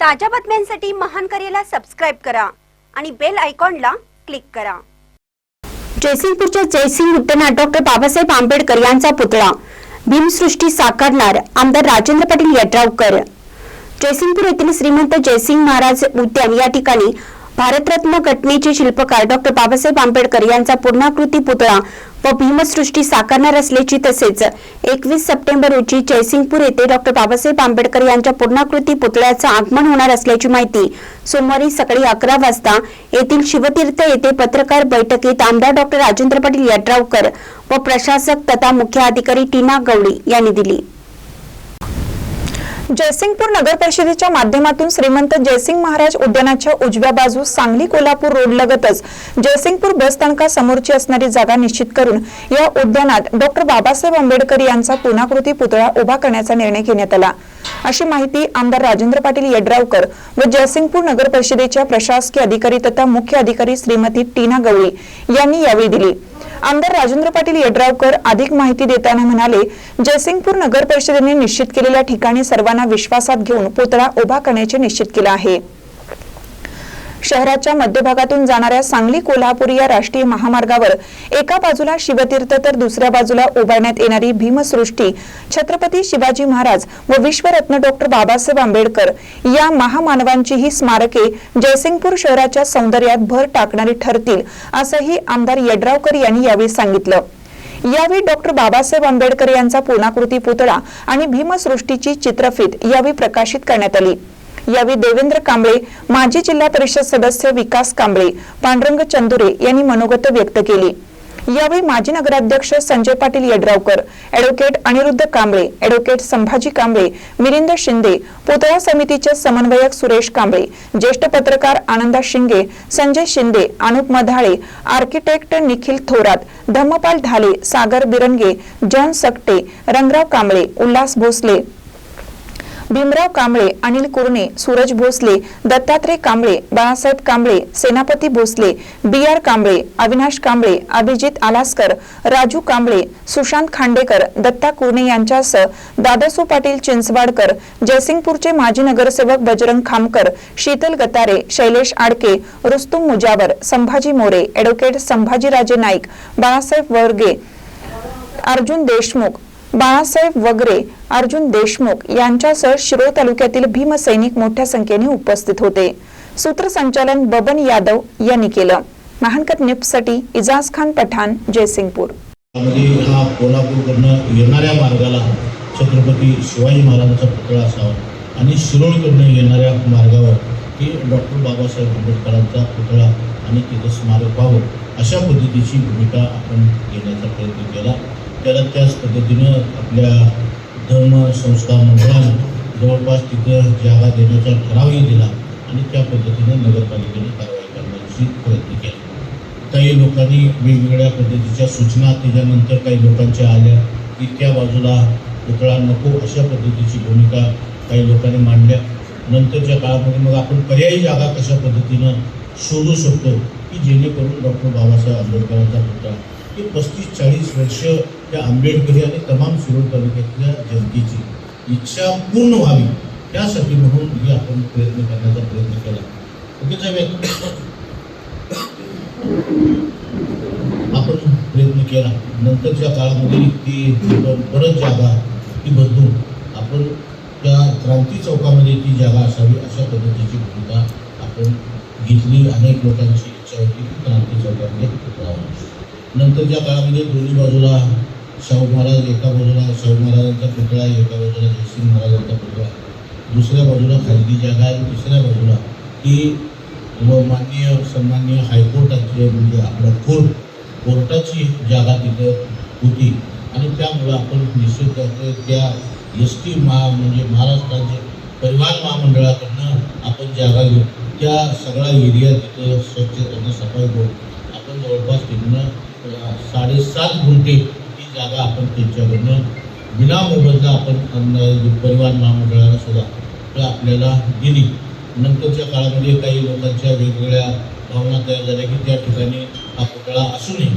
ताज्या बातम्यांसाठी महान करेला सबस्क्राईब करा आणि बेल आयकॉनला क्लिक करा. जयसिंगपूरच्या जयसिंग उद्यानात डॉक्टर बाबासाहेब आंबेडकर यांचा पुतळा. भीमसृष्टी साकारणार आमदार राजेंद्र पाटील यड्रावकर. जयसिंगपूर येथील श्रीमंत जयसिंग महाराज उद्यान या ठिकाणी भारतरत्न घटनेचे शिल्पकार डॉक्टर बाबासाहेब आंबेडकर यांचा पूर्णाकृती पुतळा व भीमसृष्टी साकारणार असल्याची तसेच एकवीस सप्टेंबर रोजी जयसिंगपूर येथे डॉक्टर बाबासाहेब आंबेडकर यांच्या पूर्णाकृती पुतळ्याचं आगमन होणार असल्याची माहिती सोमवारी सकाळी अकरा वाजता येथील शिवतीर्थ येथे पत्रकार बैठकीत आमदार डॉक्टर राजेंद्र पाटील यड्रावकर व प्रशासक तथा मुख्य अधिकारी टीना गवळी यांनी दिली. जयसिंगपूर नगर परिषदेच्या माध्यमातून श्रीमंत जयसिंग महाराज उद्यानाच्या उजव्या बाजूस सांगली कोल्हापूर रोड लगतच जयसिंगपूर बस स्थानकासमोरची असणारी जागा निश्चित करून या उद्यानात डॉक्टर बाबासाहेब आंबेडकर यांचा पूर्णाकृती पुतळा उभा करण्याचा निर्णय घेण्यात आला. अशी माहिती आमदार राजेंद्र पाटील यड्रावकर व जयसिंगपूर नगर परिषदेच्या प्रशासकीय अधिकारी तथा मुख्य अधिकारी श्रीमती टीना गवळी यांनी यावेळी दिली. आमदार राजेंद्र पाटील यड्रावकर अधिक माहिती देताना म्हणाले जयसिंगपूर नगर परिषदेने निश्चित केलेल्या ठिकाणी सर्वांना विश्वासात घेऊन पुतळा उभा करण्याचे निश्चित केलं आहे. शहराच्या मध्यभागातून जाणाऱ्या सांगली कोल्हापूर या राष्ट्रीय महामार्गावर एका बाजूला शिवतीर्थ तर दुसऱ्या बाजूला उभारण्यात येणारी भीमसृष्टी छत्रपती शिवाजी महाराज व विश्वरत्न डॉक्टर बाबासाहेब आंबेडकर या महामानवांची ही स्मारके जयसिंगपूर शहराच्या सौंदर्यात भर टाकणारी ठरतील असंही आमदार यड्रावकर यांनी यावेळी सांगितलं. यावेळी डॉक्टर बाबासाहेब आंबेडकर यांचा पूर्णाकृती पुतळा आणि भीमसृष्टीची चित्रफित यावेळी प्रकाशित करण्यात आली. यावेळी देवेंद्र कांबळे माजी जिल्हा परिषद सदस्य विकास कांबळे पांडुरंग चंदुरे यांनी मनोगत व्यक्त केली. यावेळी माजी नगराध्यक्ष संजय पाटील यड्रावकर अॅडव्होकेट अनिरुद्ध कांबळे अॅडव्होकेट संभाजी कांबळे मिलिंद शिंदे पुतळा समितीचे समन्वयक सुरेश कांबळे ज्येष्ठ पत्रकार Ananda Shinge Sanjay Shinde Anup Madhale architect Nikhil Thorat Dhammapal Dhale Sagar Birange John Sakate Rangrao Kamble Ulhas Bhosale Bhimrao Kamble Anil Kurane Suraj Bhosale Dattatray Kamble Balasaheb Kamble Senapati Bhosale B R Kamble Avinash Kamble Abhijit Alaskar Raju Kamble Sushant Khandekar Datta Kurane यांच्यासह दादासू पाटील चिंचवाडकर जयसिंगपूरचे माजी नगरसेवक Bajrang Khamkar Sheetal Gatare Shailesh Adke Rustum Mujawar Sambhaji More advocate Sambhajiraje Naik Balasaheb Varge Arjun Deshmukh Balasaheb वगरे अर्जुन देशमुख यांच्यासह शिरोळ तालुक्यातील भीमसैनिक मोठ्या संख्येने उपस्थित होते. सूत्रसंचालन बबन यादव यांनी केलं. महानकत निप्ससाठी इजाज खान पठाण जयसिंगपूर. हा कोल्हापूरकडनं येणाऱ्या मार्गाला छत्रपती शिवाजी महाराजांचा पुतळा असावा आणि शिरोळकडनं येणाऱ्या मार्गावर की डॉक्टर बाबासाहेब आंबेडकरांचा पुतळा आणि तिथं स्मारक व्हावं अशा पद्धतीची भूमिका आपण घेण्याचा प्रयत्न केला. त्याला त्याच पद्धतीनं आपल्या धर्म संस्था मंडळानं जवळपास तिथं जागा देण्याचा ठरावही दिला आणि त्या पद्धतीनं नगरपालिकेने कारवाई करण्याची प्रयत्न केला. काही लोकांनी वेगवेगळ्या पद्धतीच्या सूचना त्याच्यानंतर काही लोकांच्या आल्या की त्या बाजूला पुतळा नको अशा पद्धतीची भूमिका काही लोकांनी मांडल्या. नंतरच्या काळामध्ये मग आपण पर्यायी जागा कशा पद्धतीनं शोधू शकतो की जेणेकरून डॉक्टर बाबासाहेब आंबेडकरांचा पुतळा की पस्तीस चाळीस वर्ष त्या आंबेडकरी आणि तमाम शिरोळ तालुक्यातल्या जनतेची इच्छा पूर्ण व्हावी त्यासाठी म्हणून ही आपण प्रयत्न करण्याचा प्रयत्न केला. ओके साहेब. आपण प्रयत्न केला. नंतरच्या काळामध्ये ती परत जागा ती बदलून आपण त्या क्रांती चौकामध्ये ती जागा असावी अशा पद्धतीची भूमिका आपण घेतली. अनेक लोकांची इच्छा होती की क्रांती चौकामध्ये राहावी. नंतरच्या काळामध्ये दोन्ही बाजूला शाहू महाराज एका बाजूला शाहू महाराजांचा पुतळा एका बाजूला जयसिंग महाराजांचा पुतळा दुसऱ्या बाजूला खाजगी जागा आहे तिसऱ्या बाजूला की व माननीय सन्माननीय हायकोर्टाचे म्हणजे आपलं कोर्ट कोर्टाची जागा तिथं होती. आणि त्यामुळं आपण निश्चित करतो त्या एस टी महा म्हणजे महाराष्ट्राचे परिवहन महामंडळाकडनं आपण जागा घेऊ त्या सगळा एरिया तिथं स्वच्छ करणं सफाई करून आपण जवळपास तिथनं साडेसात गुंठे ही जागा आपण त्यांच्याकडनं विनामोबदला आपण परिवहन महामंडळाला सुद्धा तर आपल्याला दिली. नंतरच्या काळामध्ये काही लोकांच्या वेगवेगळ्या भावना तयार झाल्या की त्या ठिकाणी हा पुतळा असूनही